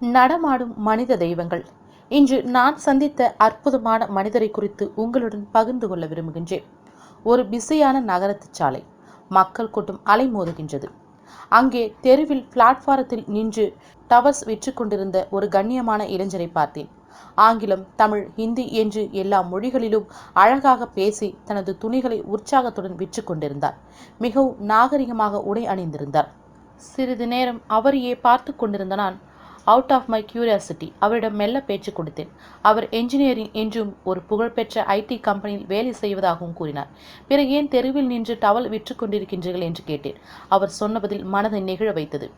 நடமாடும் மனித தெய்வங்கள். இன்று நான் சந்தித்த அற்புதமான மனிதரை குறித்து உங்களுடன் பகிர்ந்து கொள்ள விரும்புகின்றேன். ஒரு பிஸியான நகரத்து சாலை. மக்கள் கூட்டம் அலைமோதுகின்றது. அங்கே தெருவில் பிளாட்ஃபாரத்தில் நின்று டவர்ஸ் விற்று கொண்டிருந்த ஒரு கண்ணியமான இளைஞரை பார்த்தேன். ஆங்கிலம் தமிழ் ஹிந்தி என்று எல்லா மொழிகளிலும் அழகாக பேசி தனது துணிகளை உற்சாகத்துடன் விற்று கொண்டிருந்தார் மிகவும் நாகரிகமாக உடை அணிந்திருந்தார். சிறிது நேரம் அவரையே பார்த்து கொண்டிருந்த நான் அவுட் ஆஃப் மை கியூரியாசிட்டி அவரிடம் மெல்ல பேச்சு கொடுத்தேன். அவர் என்ஜினியரிங் என்றும் ஒரு புகழ்பெற்ற ஐடி கம்பெனியில் வேலை செய்வதாகவும் கூறினார். பிறகு ஏன் தெருவில் நின்று டவல் விற்று கொண்டிருக்கின்றீர்கள் என்று கேட்டேன். அவர் சொன்ன பதில் மனதை நெகிழ வைத்தது.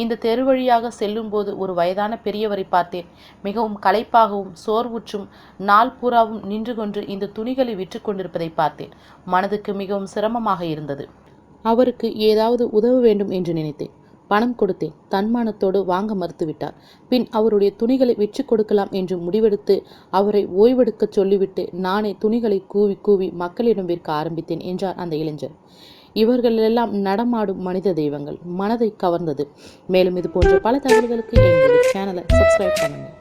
இந்த தெரு வழியாக செல்லும்போது ஒரு வயதான பெரியவரை பார்த்தேன். மிகவும் களைப்பாகவும் சோர்வுற்றும் நாள் பூராவும் நின்று கொண்டு இந்த துணிகளை விற்று கொண்டிருப்பதை பார்த்தேன். மனதுக்கு மிகவும் சிரமமாக இருந்தது. அவருக்கு ஏதாவது உதவ வேண்டும் என்று நினைத்தேன். பணம் கொடுத்தேன் தன்மானத்தோடு வாங்க மறுத்துவிட்டார். பின் அவருடைய துணிகளை விற்று கொடுக்கலாம் என்று முடிவெடுத்து அவரை ஓய்வெடுக்கச் சொல்லிவிட்டு நானே துணிகளை கூவி கூவி மக்களிடம் விற்க ஆரம்பித்தேன் என்றார் அந்த இளைஞர். இவர்களெல்லாம் நடமாடும் மனித தெய்வங்கள். மனதை கவர்ந்தது. மேலும் இது போன்ற பல தகவல்களுக்கு எங்களுடைய சேனலை சப்ஸ்கிரைப் பண்ணுங்கள்